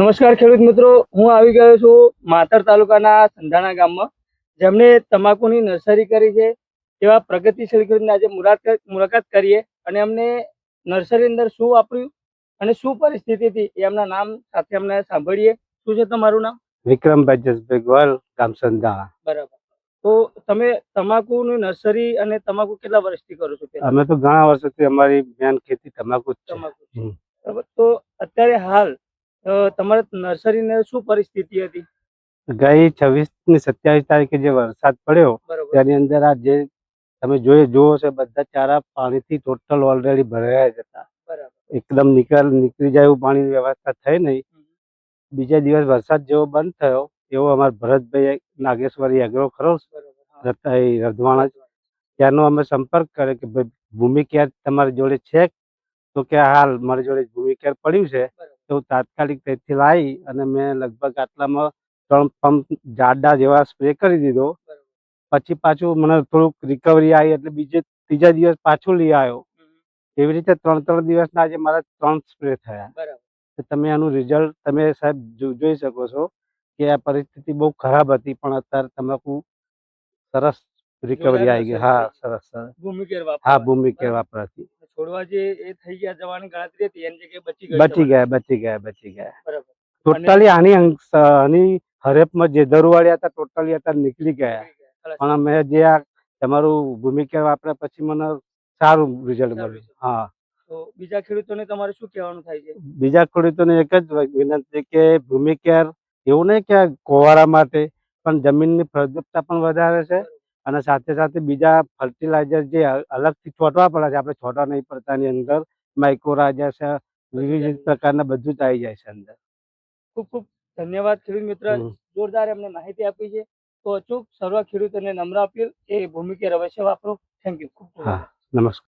નમસ્કાર ખેડૂત મિત્રો હું આવી ગયો છું માતર તાલુકાના સંધાણા ગામમાં જેમણે તમાકુની નર્સરી કરી છે તેવા પ્રગતિશીલ ખેડૂતને આજે મુલાકાત મુલાકાત કરીએ અને એમને નર્સરી અંદર શું વાપર્યું અને શું પરિસ્થિતિ હતી એ એમના નામ સાથે અમને સાંભળીએ. શું છે તમારું નામ? વિક્રમભાઈ જસભાઈ ગોયલ ગામ સંધાણા. બરાબર. તો તમે તમાકુની નર્સરી અને તમાકુ કેટલા વર્ષથી કરો છો અમે તો ઘણા વર્ષોથી અમારી મેન ખેતી તમાકુ તમાકુ બરાબર. તો અત્યારે હાલ અ, તમારે નર્સરીની શું પરિસ્થિતિ હતી? ગઈ છવ્વીસની સત્યાવીસ તારીખે જે વરસાદ પડ્યો તેની અંદર આ જે તમે જોઈ જુઓ છો બધા ચારા પાણીથી ટોટલ ઓલરેડી ભરાયા જ હતા. એકદમ નીકળ નીકળી જાય એવું પાણીની વ્યવસ્થા થઈ નહીં. બીજા દિવસ વરસાદ જેવો બંધ થયો એવો અમારા ભરતભાઈ નાગેશ્વરી એગ્રો ખરો. રધવાણા ત્યાંનો અમે સંપર્ક કર્યો કે ભાઈ ભૂમિ કેર તમારી જોડે છે? તો કે હાલ મારી જોડે ભૂમિ કેર પડ્યું છે. તો તાત્કાલિક ત્યાંથી લાવી અને મેં લગભગ આટલામાં ત્રણ પંપ જાડા જેવા સ્પ્રે કરી દીધો. પછી પાછું મને થોડુંક રિકવરી આવી એટલે બીજે ત્રીજા દિવસ પાછું લઈ આવ્યો. એવી રીતે ત્રણ ત્રણ દિવસના આજે મારા ત્રણ સ્પ્રે થયા. તો તમે આનું રિઝલ્ટ તમે સાહેબ જોઈ શકો છો કે આ પરિસ્થિતિ બહુ ખરાબ હતી પણ અત્યારે તમાકુ સરસ રિકવરી આવી ગઈ. હા સરસ સરસ. હા. ભૂમિ બરાબર. વાપરાથી છોડવા જે એ થઈ ગયા જવાની ગણતરી હતી એની જગ્યાએ બચી ગયા બચી ગયા બચી ગયા બચી ગયા. બરાબર. ટોટલી આની આની હરેપમાં જે દરવાળ્યા હતા ટોટલી અત્યારે નીકળી ગયા. પણ મેં જે આ તમારું ભૂમિકા વાપર્યા પછી મને સારું રિઝલ્ટ મળ્યું. હા. તો બીજા ખેડૂતોને તમારે શું કહેવાનું થાય છે? બીજા ખેડૂતોને એક જ વિનંતી કે ભૂમિકેર એવું નહીં કે કોવારા માટે પણ જમીનની ફળદ્રુપતા પણ વધારે છે. અને સાથે સાથે બીજા ફર્ટિલાઇઝર જે અલગથી છોટવા પડે છે આપણે છોટવા નહીં પડતાની અંદર માઇક્રોરાજા છે વિવિધ પ્રકારના બધું જ આવી જાય છે અંદર. ખૂબ ખૂબ ધન્યવાદ ખેડૂત મિત્ર. જોરદાર એમને માહિતી આપી છે. તો અચૂક સર્વ ખેડૂતોને નમ્ર અપીલ. એ ભૂમિકે કેર વાપરો. Thank you. ખૂબ ખૂબ હા નમસ્કાર.